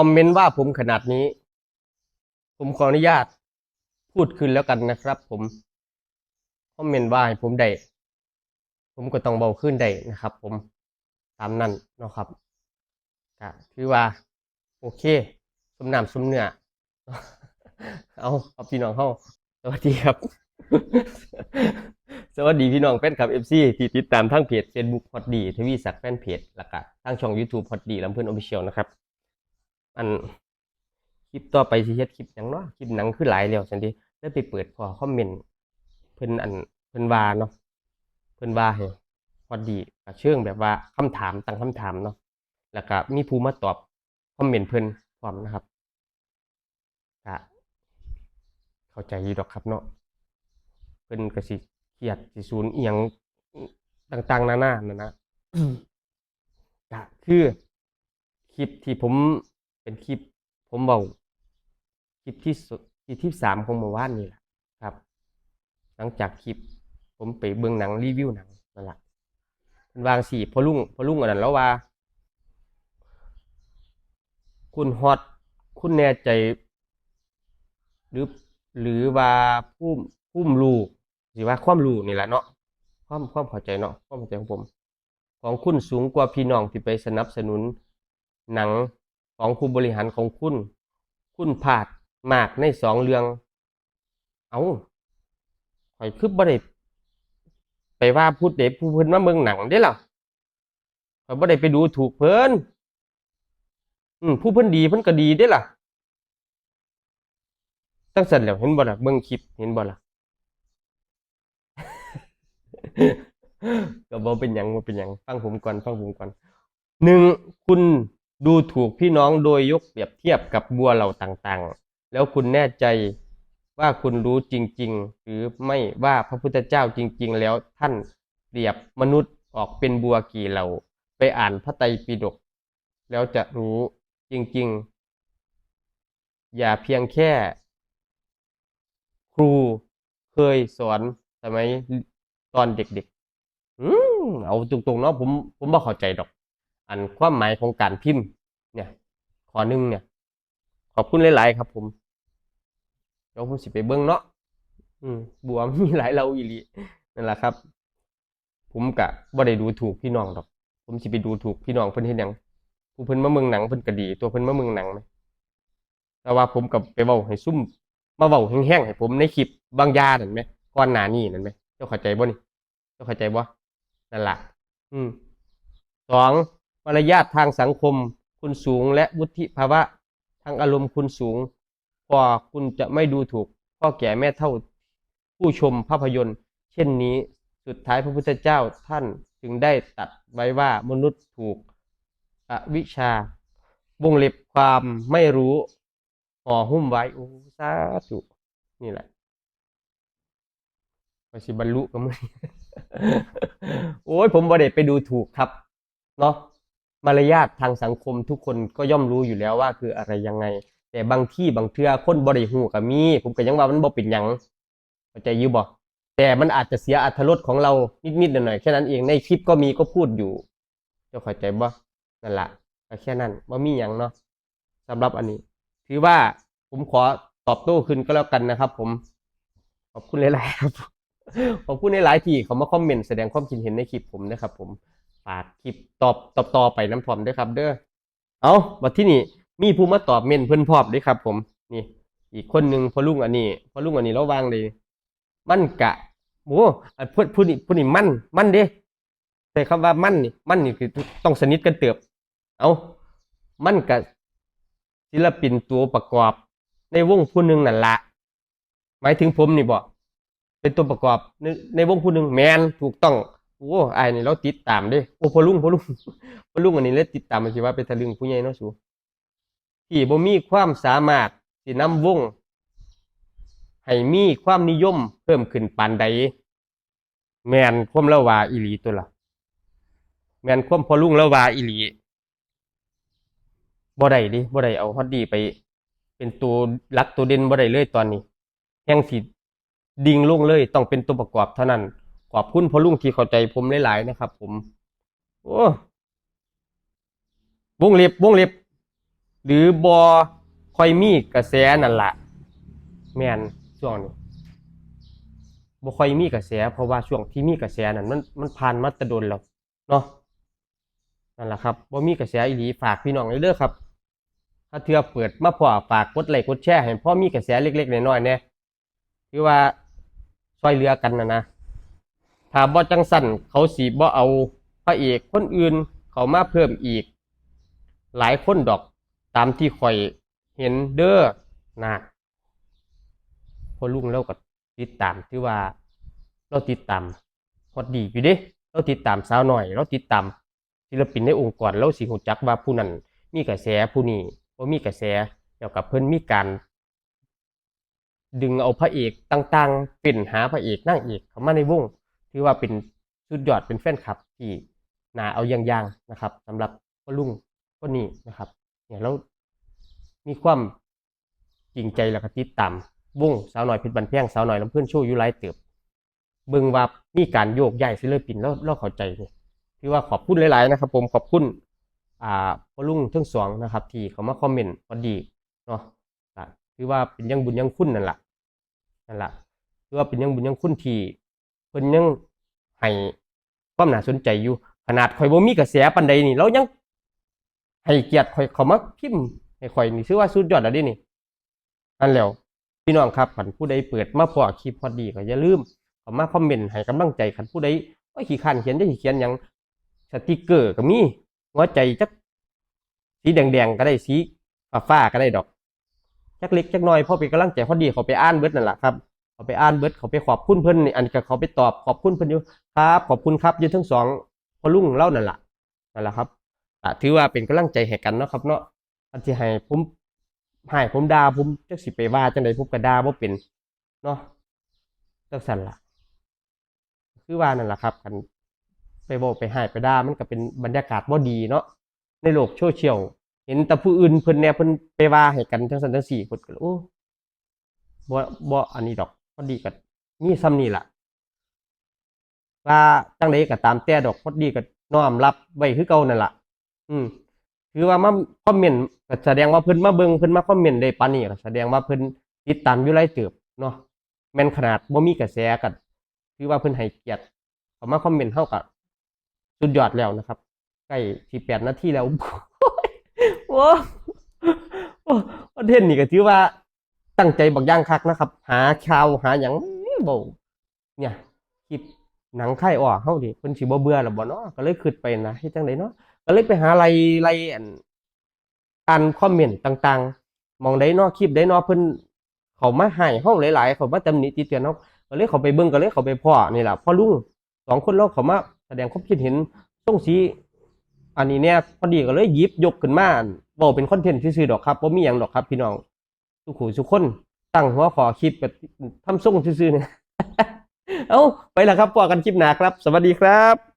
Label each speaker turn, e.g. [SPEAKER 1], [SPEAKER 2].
[SPEAKER 1] อมเมนต์ว่าผมขนาดนี้ ผมขออนุญาตพูดขึ้นแล้วกันนะครับ ผมคอมเมนต์ว่าให้ผมได้ผมก็ต้องเบาขึ้นได้นะครับ ผมตามนั้นเนาะครับก็ถือว่า โอเค สมน้ำสมเนื้อเอาเอาพี่น้องเข้าสวัสดีครับ สวัสดีพี่น้องแฟนคลับเอฟซีที่ติดตามทั้งเพจ Facebook ฮอตดีทวีศักดิ์แฟนเพจแล้วก็ทางช่อง YouTube ฮอตดีลำเพื่อนออฟฟิเชียลนะครับ อันคลิปต่อไปสิเฮ็ดคลิปหยังเนาะคลิปหนังคือหลายแล้วสันติได้ไปเปิดพอคอมเมนต์เพิ่นอันเพิ่นว่าเนาะเพิ่นว่าให้ฮอดีก็เชิงแบบว่าคำถามตั้งคำถามเนาะแล้วก็มีผู้มาตอบคอมเมนต์เพิ่นพร้อมนะครับก็เข้าใจอยู่ดอกครับเนาะเพิ่นก็สิเครียดสิศูนย์อีหยังต่างๆนานานั่นนะก็คือคลิปที่ผม เป็นคลิป ผมเบาคลิปที่คลิปที่สามของเมื่อวานนี่แหละครับ หลังจากคลิป ผมไปเบิ่งหนังรีวิวหนังนั่นแหละเพิ่นวางสี่พอลุงพอลุงอันนั้นแล้วว่า คุณฮอตคุณแน่ใจ หรือหรือว่าผู้ผู้รู้สิว่าความรู้นี่แหละเนาะความความเข้าใจเนาะความเข้าใจของผม ของคุณสูงกว่าพี่น้องที่ไปสนับสนุนหนัง ของผู้บริหารของคุณ คุณพลาดมากในสองเรื่อง เอาข่อยคือบ่ได้ไปว่าพูดเด็ผู้เพิ่นมาเมืองหนังได้หรอข่อยบ่ได้ไปดูถูกเพิ่นอืมผู้เพิ่นดีเพิ่นก็ดีได้ล่ะตั้งสันแล้วเห็นบ่ล่ะเบิ่งคลิปเห็นบ่ล่ะก็บ่เป็นหยังบ่เป็นหยังฟังผมก่อนฟังผมก่อนหนึ่งคุณ ดูถูกพี่น้องโดยยกเปรียบเทียบกับบัวเหล่าต่างๆ แล้วคุณแน่ใจว่าคุณรู้จริง ๆ หรือไม่ว่าพระพุทธเจ้าจริง ๆ แล้วท่านเปรียบมนุษย์ออกเป็นบัวกี่เหล่า ไปอ่านพระไตรปิฎกแล้วจะรู้จริง ๆ อย่าเพียงแค่ ครูเคยสอนสมัยตอนเด็กๆอืมเอาตรงๆเนาะผมผมบ่เข้าใจดอก อันความหมายของการพิมพ์ เนี่ยขอหนึ่งเนี่ย ขอบคุณหลาย ๆ ครับ ผมเดี๋ยวผมสิไปเบิ่งเนาะอืมบัวมีหลายเราอีหลีนั่นแหละครับ ผมกะบ่ได้ดูถูกพี่น้องดอก ผมสิไปดูถูกพี่น้องเพิ่นเฮ็ดหยังผู้เพิ่นมาเมืองหนังเพิ่นก็ดี ตัวเพิ่นมาเมืองหนังไหมแต่ว่าผมกับไปเว้าให้ซุ่มมาเว้าแห้งๆให้ผมในคลิปบางยางนั่นไหมก่อนหนานี้นั่นไหมเจ้าเข้าใจบ่นี่เจ้าเข้าใจบ่นั่นล่ะ อืมสอง มารยาททางสังคมคุณสูง และวุฒิภาวะทางอารมณ์คุณสูงพอคุณจะไม่ดูถูกพ่อแก่แม่เท่าผู้ชมภาพยนตร์ เช่นนี้สุดท้ายพระพุทธเจ้าท่านจึงได้ตัดไว้ว่ามนุษย์ถูกอวิชาวงเล็บความไม่รู้ห่อหุ้มไว้โอ้สาธุนี่แหละไปสิบรรลุกับมึงโอ้ยผมบ่ได้ไปดูถูกครับ เนาะ มารยาททางสังคมทุกคนก็ย่อมรู้อยู่แล้วว่าคืออะไรยังไง แต่บางที่บางเทื่อคนบ่ได้ฮู้ก็มี ผมก็ยังว่ามันบ่เป็นหยังเข้าใจอยู่บ่แต่มันอาจจะเสียอรรถรสของเรานิดๆหน่อยๆแค่นั้นเองในคลิปก็มีก็พูดอยู่จ้าเข้าใจบ่นั่นล่ะก็แค่นั้นบ่มีหยังเนาะสำหรับอันนี้ ถือว่าผมขอตอบโต้ขึ้นก็แล้วกันนะครับ ผมขอบคุณหลายๆครับขอบคุณในหลายๆที่เขามาคอมเมนต์แสดงความคิดเห็นในคลิปผมนะครับ ผม ฝากคลิปตอบตอบต่อไปน้ำพร้อมด้วยครับ เด้อเอาบัดที่นี่มีผู้มาตอบเมนเพิ่อนพร้อมด้วยครับ ผมนี่ อีกคนหนึ่งพอลุงอันนี้พอลุงอันนี้ระวางเลย มั่นกะโอ้พูดพูดนี่พูดนี่มั่น มั่นเด้แต่คำว่ามันนี่มั่นนี่คือต้องสนิทกันเติบ เอามั่นกะศิลปินตัวประกอบ ในวงผู้หนึ่งนั่นละหมายถึงผมนี่บ่เป็นตัวประกอบในในวงผู้หนึ่งแมนถูกต้อง โอ้ไอ้นี่เราติดตามด้โอ้พอลุงพอลุงพอลุงอันนี้เลยติดตามมันสิว่าเป็นทะลึงผู้ใหญ่เนาะสูที่บ่มีความสามารถสินำวงให้มีความนิยมเพิ่มขึ้นปานใดแมนความละว่าอีหลีตัวละแมนความพอลุงละว่าอีหลีบ่ได้ดิบ่ได้เอาฮอดดีไป เป็นตัวหลักตัวเด่นบ่ได้เลยตอนนี้แห่งสิดิ่งลงเลยต้องเป็นตัวประกอบเท่านั้น ขอบคุณพอลุงที่เข้าใจผมหลายๆนะครับ ผม โอ้วงเล็บวงเล็บ หรือบอคอยมีกระแสนั่นละแมนช่วงนี้บ่ค่อยมีกระแส เพราะว่าช่วงที่มีกระแสนั่นมันมันผ่านมาตะดนแล้วเนาะนั่นแหละครับบ่มีกระแสอีหลีฝากพี่น้องเลยเด้อครับ ถ้าเทื่อเปิดมาพอฝากกดไลค์กดแชร์ให้พ่อมีกระแสเล็กๆน้อยๆแหน่ยคือว่าช่วยเหลือกันนะนะ ถ้าบ่จังสั่นเขาสิบ่เอาพระเอกคนอื่นเขามาเพิ่มอีก หลายคนดอกตามที่ข่อยเห็นเด้อนะพอลุงเราก็ติดตามที่ว่า เราติดตามฮอดีอยู่เด้เราติดตามสาวหน่อย เราติดตามศิลปินในองค์กรเราสิหูจักว่าผู้นั้นมีกระแสผู้นี้บ่มีกระแสแล้วกับเพิ่นมีการ ดึงเอาพระเอกต่างๆ เป็นหาพระเอกนางเอกเข้ามาในวง ถือว่าเป็นสุดยอดเป็นแฟนคลับที่น่าเอาอย่างๆนะครับสำหรับพ่อลุงคนนี้นะครับ เนี่ยเรามีความจริงใจแล้วก็ติดตามวงสาวหน้อยเพชรบันแพงสาวหน้อยลำเพื่อนโชว์อยู่หลเติบเบิ่งว่ามีการโยกย้ายศิลปินแล้วเราเข้าใจนี่ถือว่าขอบคุณหลาย ๆ นะครับ ผมขอบคุณอ่าพ่อลุงทั้งสองนะครับ ที่เขามาคอมเมนต์พอดีเนาะถือว่าเป็นยังบุญยังคุณนั่นแหละนั่นแหละถือว่าเป็นยังบุญยังคุณที่ เพิ่นยังให้ความน่าสนใจอยู่ ขนาดข่อยบ่มีกระแสปานใดนี่เรายังให้เกียรติข่อยเขามาพิมพ์ให้ข่อยนี่ชื่อว่าสุดยอดแล้วดินี่นั่นแล้วพี่น้องครับขันผู้ใดเปิดมาพอคลิปพอดีก็อย่าลืมเขามาคอมเมนต์ให้กำลังใจขันผู้ใดว่าขี้ขันเขียนได้ขี้เขียนหยังสติกเกอร์ก็มีหัวใจจักสีแดงๆก็ได้สีฟ้าก็ได้ดอกจักเล็กจักน้อยพอเป็นกำลังใจพอดีเขาไปอ่านเบิดนั่นแหละครับ เขาไปอ่านเบิดเขาไปขอบคุณเพิ่นนี่อันก็เขาไปตอบขอบคุณเพิ่นอยู่ครับ ขอบคุณครับยืนทั้งสองพอลุงเล่านั่นแหละนั่นแหละครับอะถือว่าเป็นกำลังใจให้กันเนาะครับ เนาะอันที่ให้ผมให้ผมด่าผมจักสิไปว่าจังไดผมก็ด่าบ่เป็นเนาะจังซั่นล่ะ คือว่านั่นแหละครับกันไปบอกไปให้ไปด่ามันก็เป็นบรรยากาศบ่ดีเนาะในโลกโซเชียลเห็นแต่ผู้อื่นเพิ่นแน่เพิ่นไปว่าให้กันจังซั่นจังซี่เพิ่นก็โอ้บ่บ่อันนี้ดอก อดีก็มีซ้ำนี่ล่ะว่าจังไดก็ตามแต่ดอกพอดีก็น้อมรับไว้คือเก่านั่นล่ะ อืมคือว่ามาคอมเมนต์แสดงว่าเพิ่นมาเบิ่งเพิ่นมาคอมเมนต์ได้ปานนี้แสดงว่าเพิ่นติดตามอยู่หลายเติบเนาะแม่นขนาดบ่มีกระแสกันคือว่าเพิ่นให้เกียรติเขามาคอมเมนต์เฮาก็สุดยอดแล้วนะครับใกล้ที่8นาทีแล้วโอ้โอ้ประเทศนี้ก็ถือว่า ตั้งใจบักย่างคักนะครับ หาข่าวหาหยังบ่เนี่ยคลิปหนังไข่ออกเฮาดิเพิ่นสิบ่เบื่อแล้วบ่เนาะก็เลยคิดไปนะเฮ็ดจังไดเนาะก็เลยไปหาไล่ไล่อันอ่านคอมเมนต์ต่างๆ มองได้เนอคลิปได้เนอเพิ่นเขามาให้เฮาหลายๆเขามาตำหนิติเตียนเฮาก็เลยเขาไปเบิ่งก็เลยเขาไปพ่อนี่ล่ะพ่อลุงสองคนเราเขามาแสดงความคิดเห็นส่งสีอันนี้เนี่ยพอดีก็เลยยิบยกขึ้นมาเว้าเป็นคอนเทนต์ซื่อๆดอกครับบ่มีหยังดอกครับพี่น้อง ทุกผู้ทุกคนตั้งหัวขอคลิปแบบทำส่งซื่อๆเนี่ย เอ้าไปละครับพอกันคลิปหนาครับ สวัสดีครับ